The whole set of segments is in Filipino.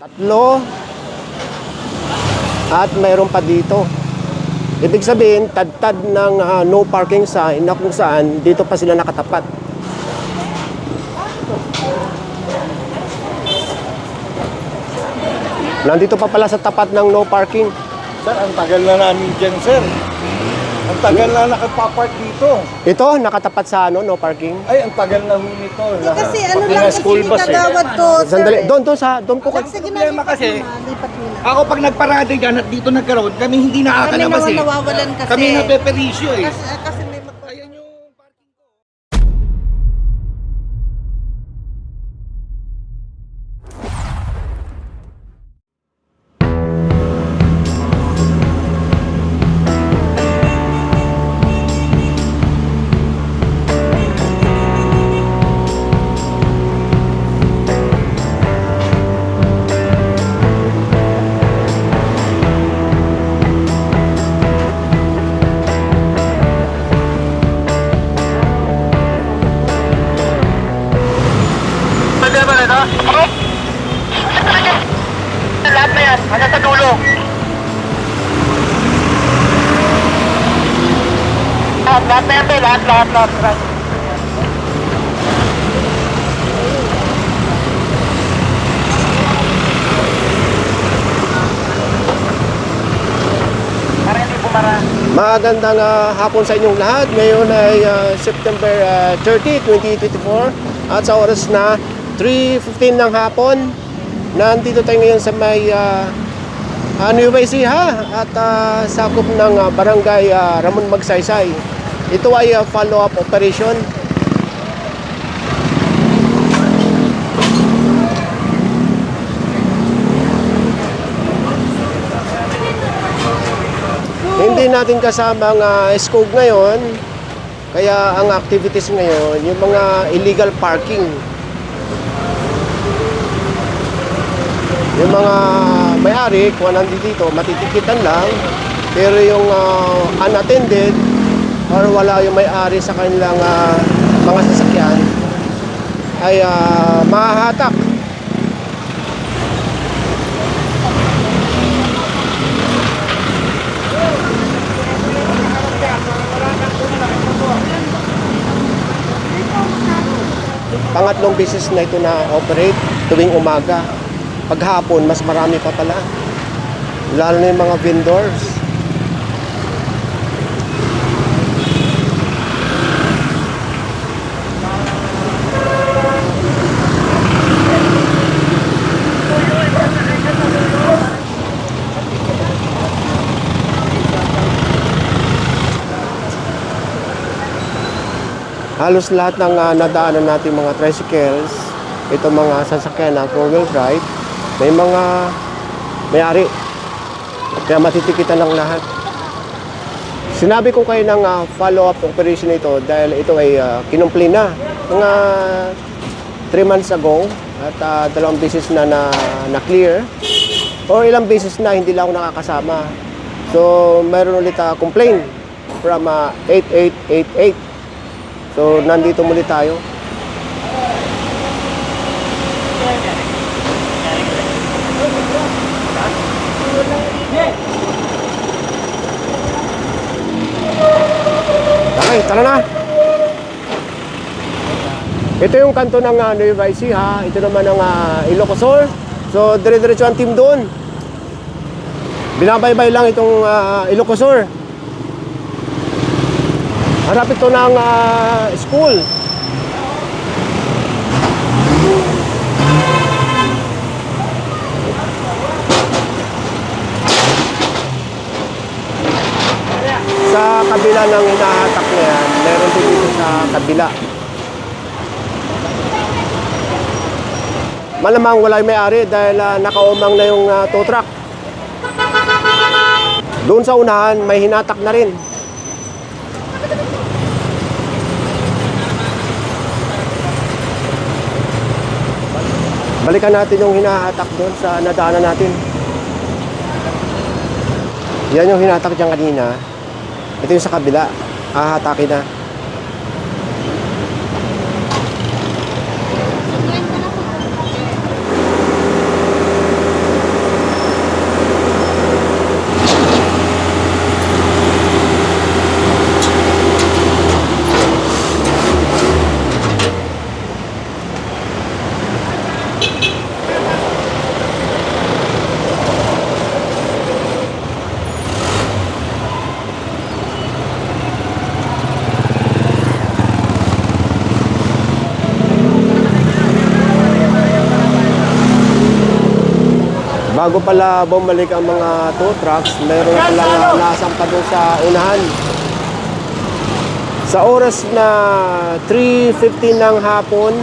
Tatlo. At mayroon pa dito. Ibig sabihin, tad-tad ng ah, no parking sign na kung saan dito pa sila nakatapat. Nandito pa pala sa tapat ng no parking. Sir, ang tagal na namin dyan, sir. Ang tagal na nakapapark dito. Ito, nakatapat sa ano, no parking. Ay, ang tagal na ho nito. Eh, kasi ano Pati lang nga kasi school bus eh. kagawad to, sir. Sandali, doon, doon sa, doon po ka. Sige, Problema kasi, mo na, lipat mo na. Ako pag nagparada dyan at dito nagkaroon, kami hindi Kami nakakalabas naman eh. nawawalan kasi. Kami napeperisyo eh. Kasi, kasi Lahat na yan, hanggang sa dulo. Lahat, lahat na yan, lahat, lahat, lahat. lahat. Magandang ah, hapon sa inyong lahat. Ngayon ay ah, September ah, 30, 2024 at sa oras na 3.15 ng hapon. Nandito tayo ngayon sa may uh, uh, Nueva Ecija at ah, sakop ng ah, barangay ah, Ramon Magsaysay. Ito ay ah, follow-up operation. Hindi natin kasama ang uh, SCOG ngayon. Kaya ang activities ngayon, yung mga illegal parking. Yung mga may-ari, kung nandito dito, matitikitan lang. Pero yung ah, unattended, or wala yung may-ari sa kanilang ah, mga sasakyan, ay uh, mahahatak. Pangatlong beses na ito na operate tuwing umaga. Paghapon, mas marami pa pala. Lalo na yung mga vendors. Halos lahat ng ah, nadaanan natin mga tricycles, ito mga sasakyan na four-wheel drive, may mga may-ari. Kaya matitikitan ng lahat. Sinabi ko kayo ng ah, follow-up operation ito dahil ito ay uh, kinumpli na. Mga 3 months ago at ah, dalawang beses na, na na clear or ilang beses na hindi lang ako nakakasama. So, mayroon ulit uh, complaint from ah, 8888 So, nandito muli tayo. Okay, tara na. Ito yung kanto ng uh, Nueva Ecija. Ito naman ang uh, Ilocosur. So, dire-diretso ang team doon. Binabaybay lang itong uh, Ilocosur. Harap ito ng ah, school. Sa kabila ng yan, meron din dito sa kabila. Malamang wala yung may-ari dahil ah, nakaumang na yung uh, tow truck. Doon sa unahan, may hinatak na rin. Balikan natin yung hinahatak doon sa nadaanan natin. Yan yung hinatak dyan kanina. Ito yung sa kabila. Hahatakin na. Bago pala bumalik ang mga tow trucks, mayroon na pala nasampa doon sa unahan. Sa oras na 3.15 ng hapon,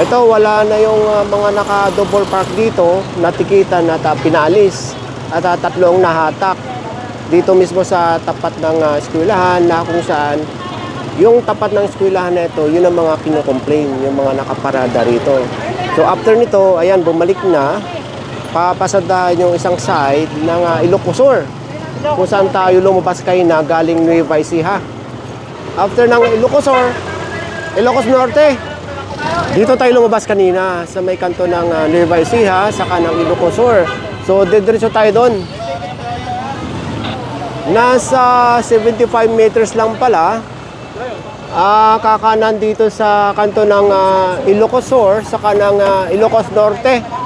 ito wala na yung uh, mga naka-double park dito, natikitan at uh, pinalis at uh, tatlong nahatak dito mismo sa tapat ng uh, eskwelahan na kung saan yung tapat ng eskwelahan na ito, yun ang mga kinocomplain, yung mga nakaparada rito. So after nito, ayan, bumalik na, papasadahan yung isang side ng uh, Ilocosur, kung saan tayo lumabas kayo na galing Nueva Ecija. After ng Ilocosur, Ilocos Norte, dito tayo lumabas kanina sa may kanto ng uh, Nueva Ecija, saka ng Ilocosur. So, didiretso tayo doon. Nasa 75 meters lang pala, ah kakanan dito sa kanto ng uh, Ilocos Sur, saka ng uh, Ilocos Norte.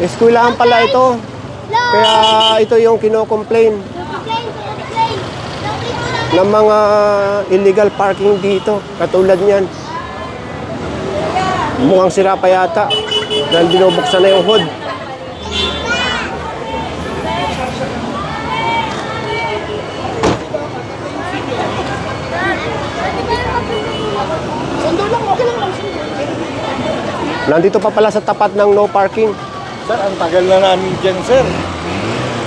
Eskwelahan pala ito. Kaya ito yung kino-complain ng mga illegal parking dito. Katulad niyan. Mukhang sira pa yata. Dahil binubuksan na yung hood. Nandito pa pala sa tapat ng no parking. Sir, ang tagal na namin dyan, sir.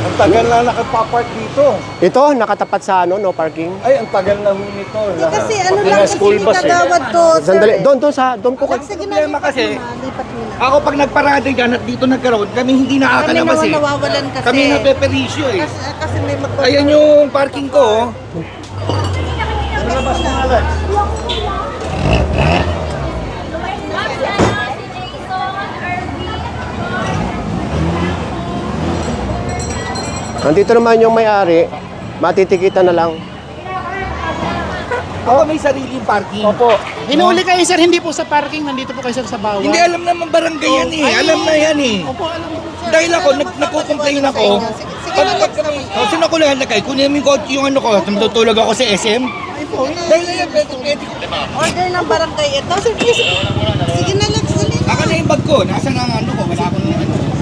Ang tagal na nakapapark dito. Ito, nakatapat sa ano, no parking. Ay, ang tagal na ho nito. Eh, kasi ano Pati lang na kasi school bus eh. to, sir. Sandali, eh. doon, doon sa, doon po. Kasi Problema kasi, lipat mo na. Ako pag nagparada dyan at dito nagkaroon, kami hindi Kami nakakalabas naman eh. nawawalan kasi. Kami napeperisyo eh. Kasi, kasi may magpapalabas. Ayan yung parking ko. oh. Nandito naman yung may-ari, matitikitan na lang. Ako may sariling parking. Opo. Hinuli kayo sir, hindi po sa parking, nandito po kayo sir sa bawah. Hindi alam naman barangay yan eh. Ay, Alam na yan eh. Opo, alam ko sir. Dahil ako, nag nagko-complain ako. Pag pag kami, oh, sinakulahan na kayo, kunin yung kotse yung ano ko, natutulog ako sa SM. Dahil na yan, pwede, pwede. Order ng barangay ito. Sige, sige. Sige na lang, sige. Ako na yung bag ko, nasa na ang ano ko, wala akong ano.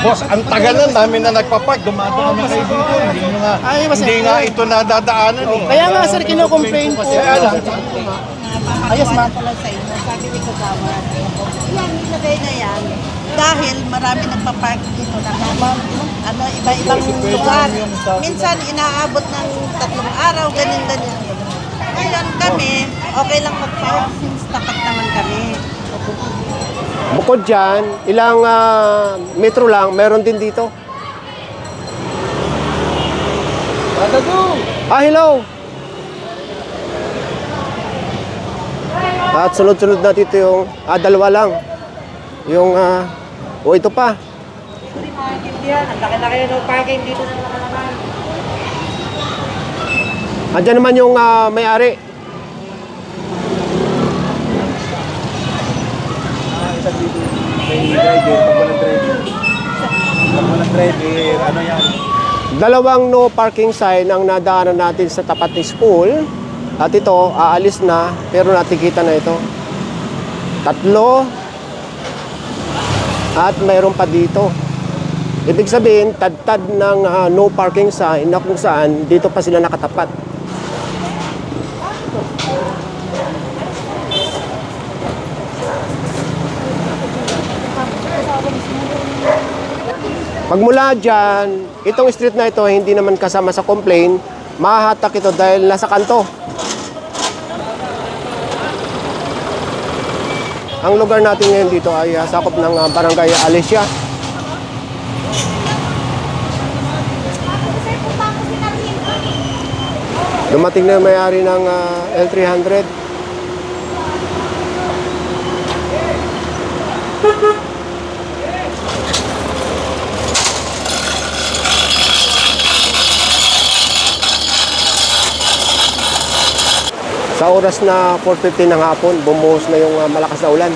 Boss, ang tagal na namin na nagpapark. Dumadaan na kayo dito. Hindi, nyo nga, Ay, hindi nga ito nadadaanan eh. Kaya nga sir, kino-complain po. Kaya lang, Ayos, ma'am. Pala sa inyo, sabi ni Kagawad. Yan, nilagay na yan. Dahil marami nagpa-park dito na ano, iba-ibang lugar. Minsan inaabot ng tatlong araw, ganyan-ganyan. Ngayon kami, okay lang mag-park since tapat naman kami. Bukod dyan, ilang ah, metro lang, meron din dito. Ah, hello! At sunod-sunod na dito yung, ah, dalawa lang. Yung, ah, o ito pa. Andiyan naman yung ah, may-ari. May driver, pag walang driver. Pag walang driver, ano yan? Dalawang no parking sign ang nadaanan natin sa tapat ni school. At ito, aalis na, pero natikita na ito. Tatlo. At mayroon pa dito. Ibig sabihin, tad-tad ng ah, no parking sign na kung saan dito pa sila nakatapat. Pagmula dyan, itong street na ito hindi naman kasama sa complaint, mahahatak ito dahil nasa kanto. Ang lugar natin ngayon dito ay ah, sakop ng ah, barangay Alicia. Dumating na yung may-ari ng ah, L300. Oras na 4.15 ng hapon, bumuhos na yung ah, malakas na ulan.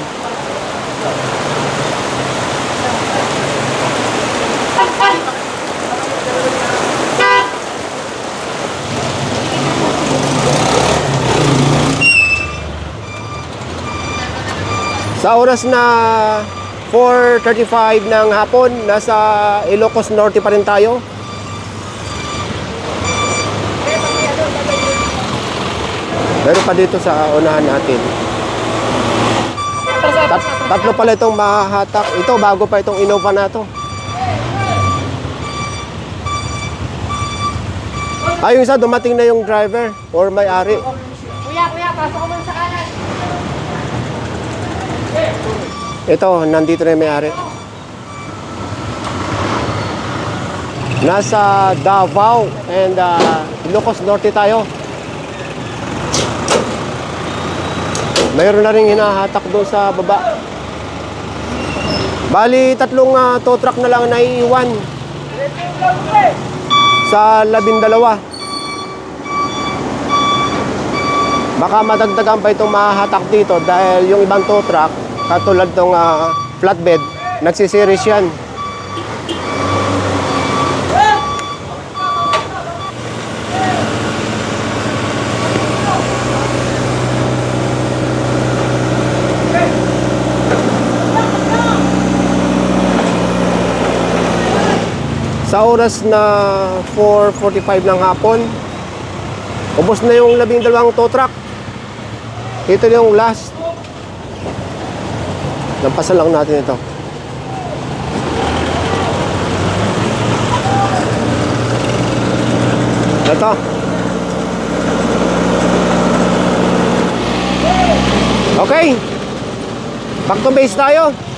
Sa oras na 4.35 ng hapon, nasa Ilocos Norte pa rin tayo. Meron pa dito sa unahan natin. Tat- tatlo pala itong mahahatak. Ito, bago pa itong Innova na to. Ah, yung isa, dumating na yung driver or may-ari. Kuya, kuya, pasok ko muna sa kanan. Ito, nandito na yung may-ari. Nasa Davao and uh, Ilocos Norte tayo. Mayroon na rin hinahatak doon sa baba. Bali, tatlong uh, tow truck na lang naiiwan sa labindalawa. Baka madagdagan pa itong mahahatak dito dahil yung ibang tow truck, katulad ng flatbed, nagsisiris yan. Oras na 4.45 ng hapon, ubos na yung labing dalawang tow truck. Ito yung last. Lampasan lang natin ito. Ito. Okay. Back to base tayo.